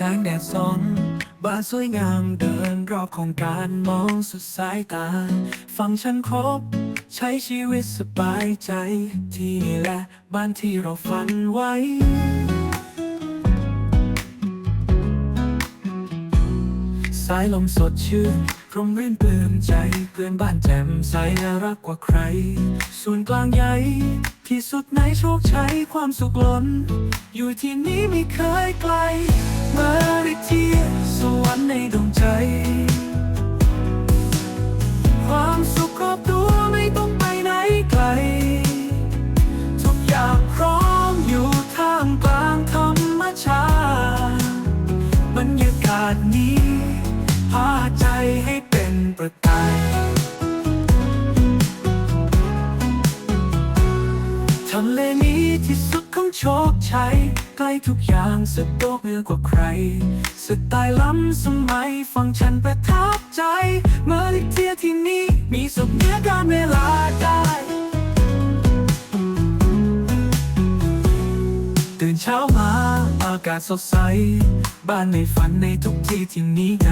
แสงแดดส่องบ้านสวยงามเดินรอบของการมองสุดสายตา ฟังฉันครบ ใช้ชีวิตสบายใจ ที่นี่แหละบ้านที่เราฝันไว้สายลมสดชื่นร่มรื่นปลื้มใจ เพื่อนบ้านแจ่มใสน่ารักกว่าใคร ส่วนกลางใหญ่ ที่สุดในโชคชัยความสุขล้น อยู่ที่นี้ไม่เคยไกล เป็นประกาย ทำเลนี้ที่สุดของโชคชัยใกล้ทุกอย่างสะดวกเหนือกว่าใคร สุดตายล้ำสมัยฟังฉันประทับใจ เมื่อได้เที่ยวที่นี่มีสุขเหนือการเวลาได้ อากาศสดใส บ้านในฝันในทุกที่ที่นี้ไง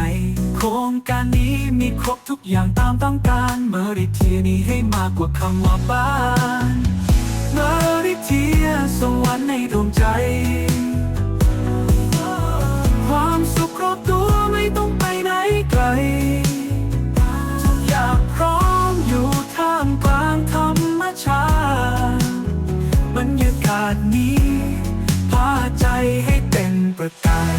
โครงการนี้มีครบทุกอย่างตามต้องการเมื่อได้เทียนี้ให้มากกว่าคำว่าบ้านเมื่อได้เทียสวรรค์ในดวงใจ เต้นประกาย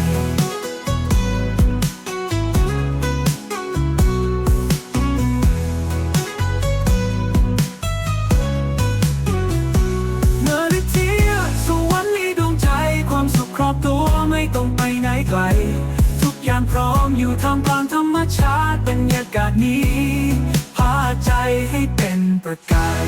เมื่อได้เที่ยวสวรรค์ในดวงใจ ความสุขครอบตัวไม่ต้องไปไหนไกล ทุกอย่างพร้อมอยู่ท่ามกลางธรรมชาติบรรยากาศนี้ พาใจให้เป็นประกาย